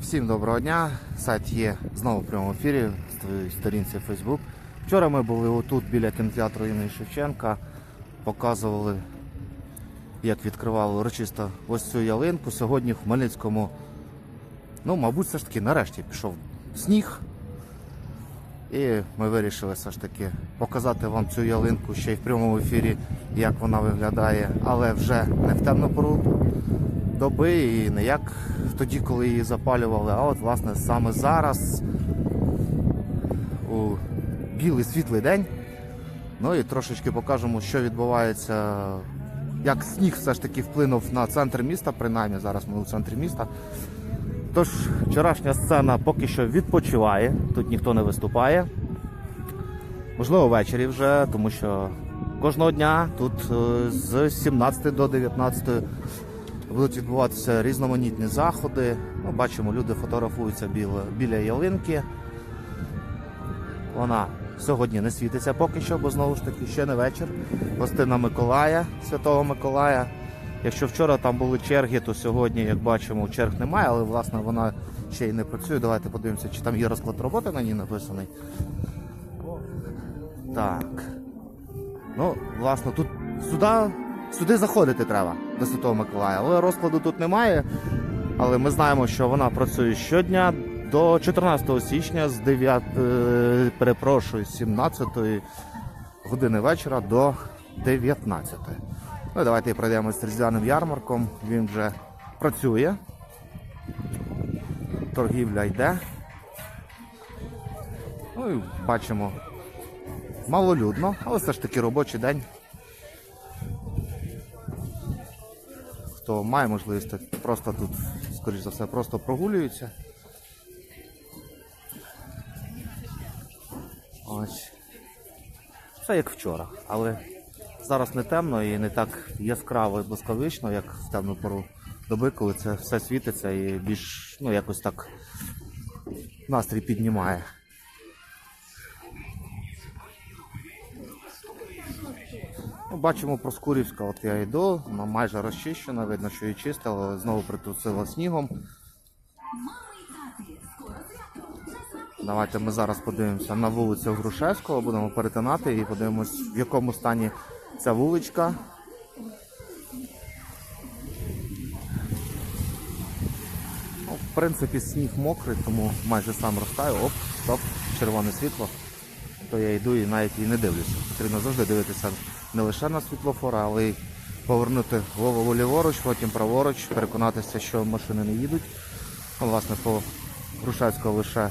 Всім доброго дня. Сайт є знову в прямому ефірі з твоєї сторінці Facebook. Вчора ми були отут біля кінотеатру імені Шевченка, показували, як відкривали урочисто ось цю ялинку. Сьогодні в Хмельницькому, ну, мабуть, все ж таки нарешті пішов сніг. І ми вирішили все ж таки показати вам цю ялинку ще й в прямому ефірі, як вона виглядає, але вже не в темну пору доби і не як тоді, коли її запалювали, а от власне саме зараз у білий світлий день. Ну і трошечки покажемо, що відбувається, як сніг все ж таки вплинув на центр міста, принаймні зараз ми у центрі міста. Тож, вчорашня сцена поки що відпочиває, тут ніхто не виступає. Можливо, ввечері вже, тому що кожного дня тут е, з 17 до 19 будуть відбуватися різноманітні заходи. Ми бачимо, люди фотографуються біля, біля ялинки. Вона сьогодні не світиться поки що, бо знову ж таки ще не вечір. Гостина Миколая, Святого Миколая. Якщо вчора там були черги, то сьогодні, як бачимо, черг немає, але власне вона ще й не працює. Давайте подивимося, чи там є розклад роботи на ній написаний. Так. Ну, власне, тут сюди, сюди заходити треба до Святого Миколая, але розкладу тут немає. Але ми знаємо, що вона працює щодня до 14 січня з 9, е, перепрошую, з 17 години вечора до 19. Ну, давайте пройдемо з різдвяним ярмарком. Він вже працює. Торгівля йде. Ну і бачимо, малолюдно, але все ж таки робочий день. Хто має можливість, просто тут, скоріш за все, просто прогулюється. Ось. Все як вчора, але зараз не темно і не так яскраво і блискавично, як в темну пору доби, коли це все світиться і більш ну, якось так настрій піднімає. Ну, бачимо Проскурівська, от я йду, вона майже розчищена, видно, що її чистили, але знову притрусила снігом. Давайте ми зараз подивимося на вулицю Грушевського, будемо перетинати і подивимось, в якому стані ця вуличка. Ну, в принципі, сніг мокрий, тому майже сам розтаю. Оп, стоп, червоне світло. То я йду і навіть і не дивлюся. Потрібно завжди дивитися не лише на світлофор, але й повернути голову ліворуч, потім праворуч, переконатися, що машини не їдуть. Ну, власне, по Грушевського лише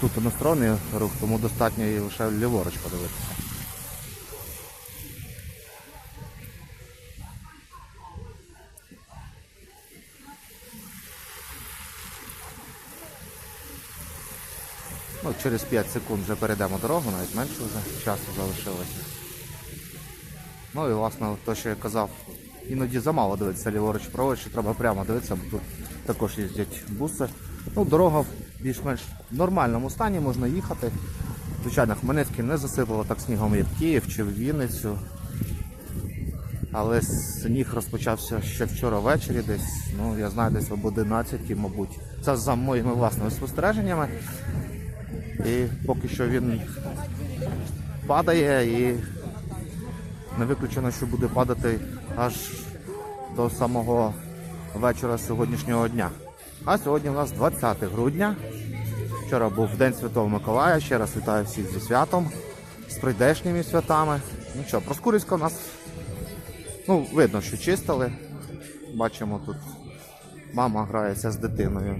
тут односторонній рух, тому достатньо і лише ліворуч подивитися. Ну, через 5 секунд вже перейдемо дорогу, навіть менше вже часу залишилося. Ну і власне те, що я казав, іноді замало дивитися ліворуч праворуч, треба прямо дивитися, бо тут також їздять буси. Ну, дорога в більш-менш нормальному стані, можна їхати. Звичайно, Хмельницький не засипало так снігом, як Київ чи в Вінницю. Але сніг розпочався ще вчора ввечері, десь, ну я знаю, десь об 11, мабуть. Це за моїми власними спостереженнями. І поки що він падає і не виключено, що буде падати аж до самого вечора сьогоднішнього дня. А сьогодні у нас 20 грудня. Вчора був День Святого Миколая. Ще раз вітаю всіх зі святом, з прийдешніми святами. Ну що, Проскурівська у нас ну, видно, що чистили. Бачимо тут мама грається з дитиною.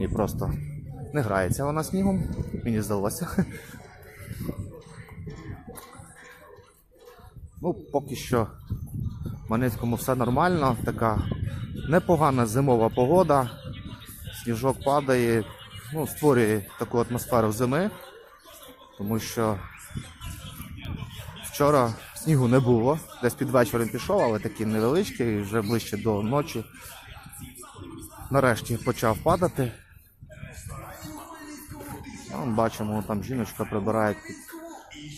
І просто не грається вона снігом, мені здалося. Ну, поки що в Манецькому все нормально, така непогана зимова погода, сніжок падає, ну, створює таку атмосферу зими, тому що вчора снігу не було, десь під вечором пішов, але такий невеличкий, вже ближче до ночі. Нарешті почав падати. Ну, бачимо, там жіночка прибирає під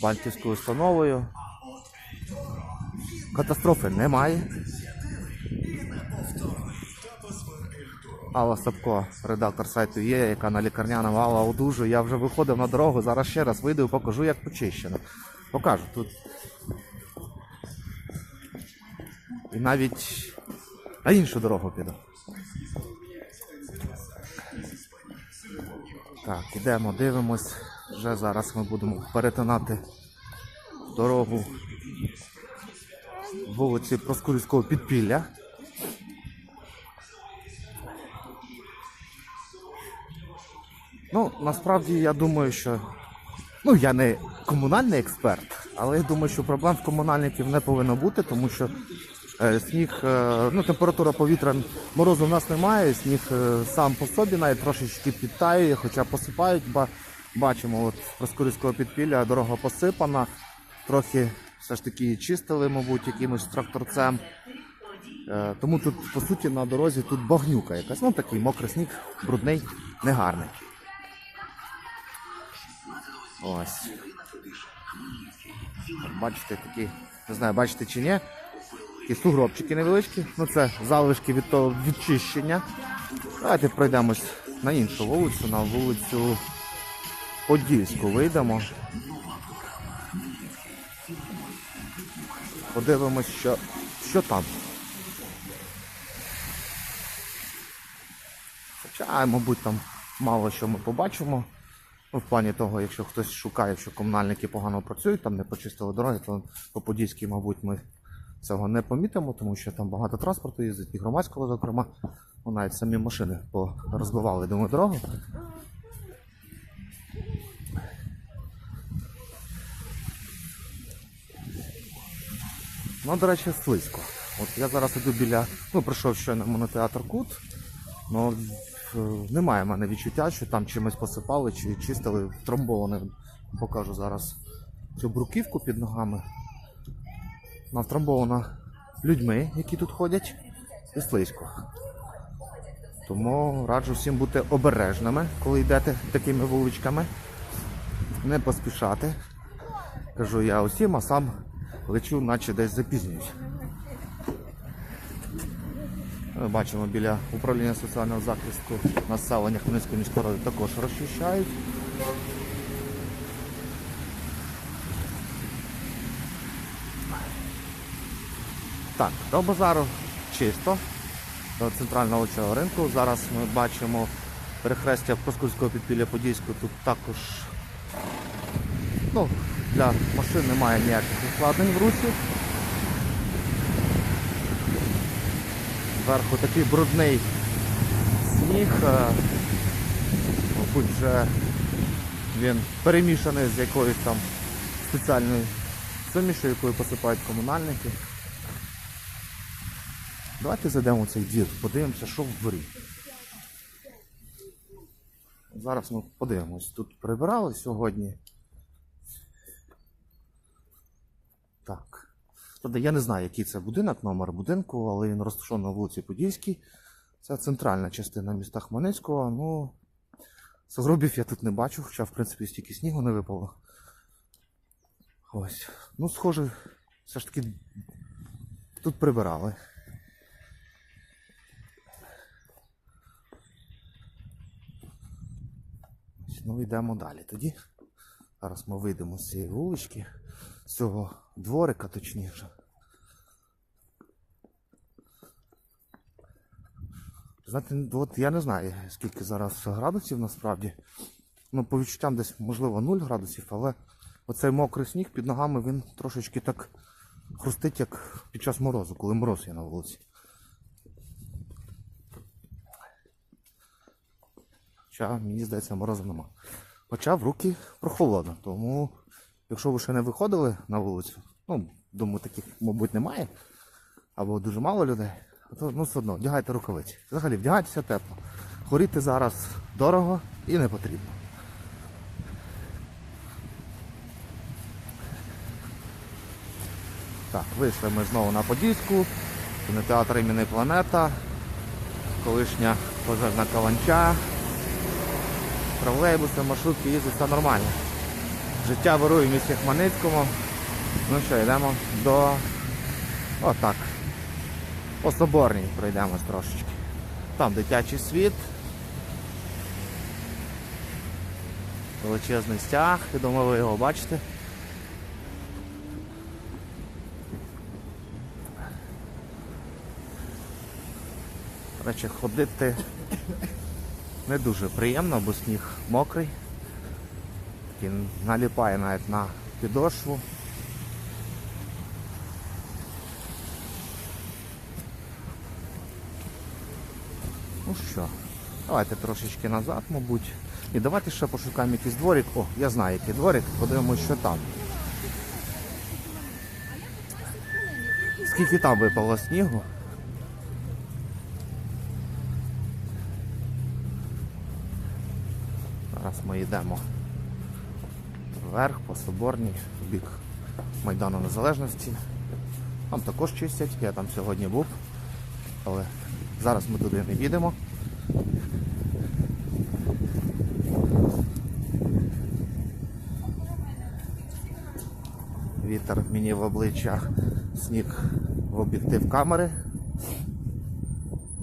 банківською установою. Катастрофи немає. Алла Сапко, редактор сайту є, яка на лікарняному Алла одужує. Я вже виходив на дорогу, зараз ще раз вийду і покажу, як почищено. Покажу тут. І навіть на іншу дорогу піду. Так, ідемо, дивимось. Вже зараз ми будемо перетинати дорогу вулиці Проскурівського підпілля. Ну, насправді я думаю, що. Ну, я не комунальний експерт, але я думаю, що проблем в комунальників не повинно бути, тому що сніг, е, ну, температура повітря морозу в нас немає, сніг е, сам по собі навіть трошечки підтаює, хоча посипають, ба, бачимо, от з підпілля дорога посипана, трохи все ж таки чистили, мабуть, якимось тракторцем. Е, Тому тут, по суті, на дорозі тут багнюка якась. Ну такий мокрий сніг, брудний, негарний. Ось. Бачите, такі, не знаю, бачите чи ні. Такі сугробчики невеличкі. Ну це залишки від того відчищення. Давайте пройдемось на іншу вулицю, на вулицю Подільську вийдемо. Подивимось, що, що там. Хоча, мабуть, там мало що ми побачимо. Ну, в плані того, якщо хтось шукає, що комунальники погано працюють, там не почистили дороги, то по Подільській, мабуть, ми цього не помітимо, тому що там багато транспорту їздить, і громадського, зокрема. Ну, навіть самі машини розбивали, думаю, дорогу. Ну, до речі, слизько. От я зараз іду біля, ну, прийшов щойно монотеатр Кут, ну е, немає в мене відчуття, що там чимось посипали чи чистили втрамбоване. Покажу зараз цю бруківку під ногами. Вона людьми, які тут ходять, і слизько. Тому раджу всім бути обережними, коли йдете такими вуличками. Не поспішати. Кажу я усім, а сам лечу, наче десь запізнююсь. Ми бачимо біля управління соціального захисту населення Хмельницької міської ради також розчищають. Так, до базару чисто, до центрального ринку. Зараз ми бачимо перехрестя Проскурського підпілля Подільського. Тут також ну, для машин немає ніяких ускладнень в русі. Зверху такий брудний сніг. е, Мабуть, вже він перемішаний з якоюсь там спеціальною сумішю, якою посипають комунальники. Давайте зайдемо в цей двір, подивимося, що в. Зараз ми подивимось. Тут прибирали сьогодні. Так. Тобто я не знаю, який це будинок, номер будинку, але він розташований на вулиці Подільській. Це центральна частина міста Хмельницького. Ну, сугробів я тут не бачу, хоча, в принципі, стільки снігу не випало. Ось. Ну, схоже, все ж таки тут прибирали. Ну, йдемо далі тоді. Зараз ми вийдемо з цієї вулички, з цього дворика точніше. Знаєте, от я не знаю, скільки зараз градусів насправді. Ну, по відчуттям десь, можливо, 0 градусів, але оцей мокрий сніг під ногами він трошечки так хрустить, як під час морозу, коли мороз є на вулиці. Хоча, мені здається, морозу нема. Хоча в руки прохолодно, тому якщо ви ще не виходили на вулицю, ну, думаю, таких, мабуть, немає, або дуже мало людей, то ну, все одно вдягайте рукавиці. Взагалі, вдягайтеся тепло. Хворіти зараз дорого і не потрібно. Так, вийшли ми знову на Подільську, кінотеатр імені Планета, колишня пожежна каланча тролейбуси, маршрутки їздять, все нормально. Життя вирує в місті Хмельницькому. Ну що, йдемо до. Отак. По Соборній пройдемось трошечки. Там дитячий світ. Величезний стяг, я думаю, ви його бачите. Речі, ходити не дуже приємно, бо сніг мокрий. Він наліпає навіть на підошву. Ну що, давайте трошечки назад, мабуть. І давайте ще пошукаємо якийсь дворик. О, я знаю, який дворик, подивимось, що там. Скільки там випало снігу? Зараз ми йдемо вверх по Соборній, в бік Майдану Незалежності. Там також чистять, я там сьогодні був, але зараз ми туди не їдемо. Вітер мені в обличчя, сніг в об'єктив камери.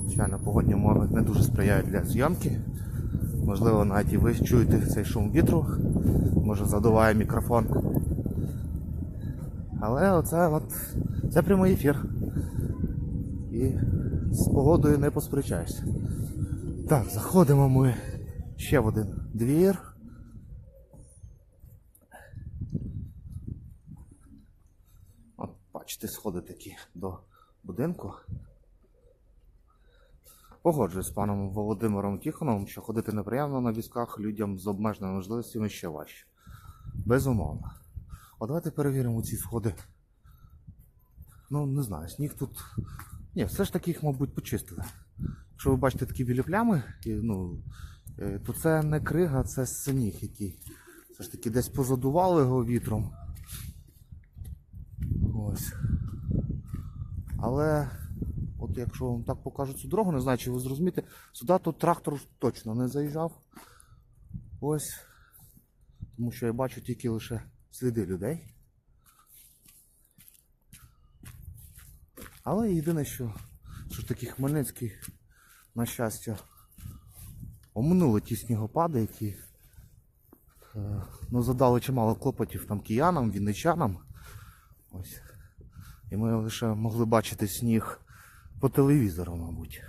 Звичайно, погодні умови не дуже сприяють для зйомки. Можливо, навіть і ви чуєте цей шум вітру, може задуває мікрофон. Але оце от це прямий ефір. І з погодою не посперечаєшся. Так, заходимо ми ще в один двір. От, бачите, сходи такі до будинку. Погоджуюсь з паном Володимиром Тихоновим, що ходити неприємно на візках людям з обмеженими можливостями ще важче. Безумовно. А давайте перевіримо ці сходи. Ну, не знаю, сніг тут. Ні, все ж таки їх, мабуть, почистили. Якщо ви бачите такі білі плями, ну, е, то це не крига, це сніг, який. Все ж таки десь позадували його вітром. Ось. Але от якщо вам так покажуть цю дорогу, не знаю, чи ви зрозумієте, сюди тут трактор точно не заїжджав. Ось. Тому що я бачу тільки лише сліди людей. Але єдине, що, що ж таки Хмельницький, на щастя, оминули ті снігопади, які е, ну, задали чимало клопотів там киянам, вінничанам. Ось. І ми лише могли бачити сніг по телевізору, мабуть.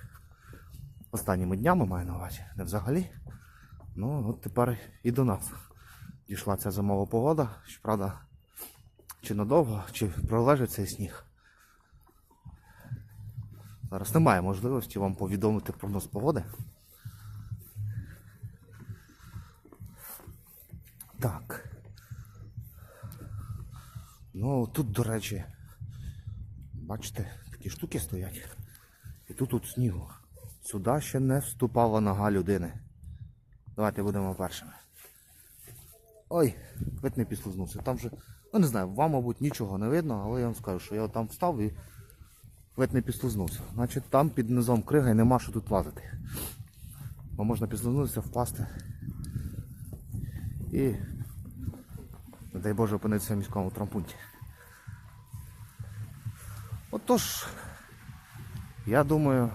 Останніми днями маю на увазі, не взагалі. Ну, от тепер і до нас дійшла ця зимова погода. Щоправда, чи надовго, чи пролежить цей сніг. Зараз немає можливості вам повідомити прогноз погоди. Так. Ну, тут, до речі, бачите, такі штуки стоять. Тут тут снігу. Сюди ще не вступала нога людини. Давайте будемо першими. Ой, ледь не підслизнувся. Там же, ну не знаю, вам, мабуть, нічого не видно, але я вам скажу, що я там встав і ледь не підслизнувся. Значить там під низом крига і нема що тут лазити. Бо можна підслизнутися, впасти. І, дай Боже, опинитися в міському трампунті. Отож, я думаю,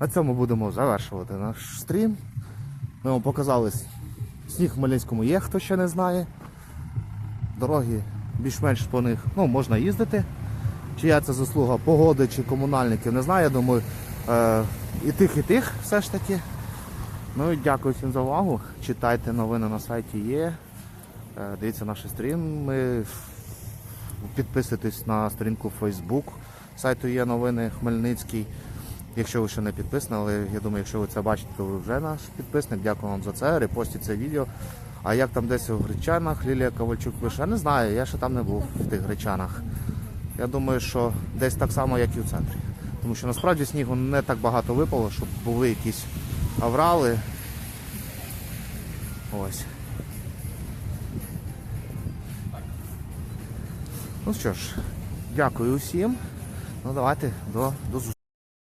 на цьому будемо завершувати наш стрім. Ми вам показали сніг в Хмельницькому є, хто ще не знає. Дороги більш-менш по них ну, можна їздити. Чия це заслуга погоди чи комунальників, не знаю. Я думаю, е, і тих, і тих все ж таки. Ну і дякую всім за увагу. Читайте новини на сайті є. Е, Дивіться наші стріми. Підписуйтесь на сторінку Facebook сайту є новини Хмельницький. Якщо ви ще не підписані, але я думаю, якщо ви це бачите, то ви вже наш підписник. Дякую вам за це. Репостіть це відео. А як там десь у Гречанах, Лілія Ковальчук пише, я не знаю, я ще там не був в тих Гречанах. Я думаю, що десь так само, як і в центрі. Тому що насправді снігу не так багато випало, щоб були якісь аврали. Ось. Ну що ж, дякую усім. Ну давайте до, до зустрічі.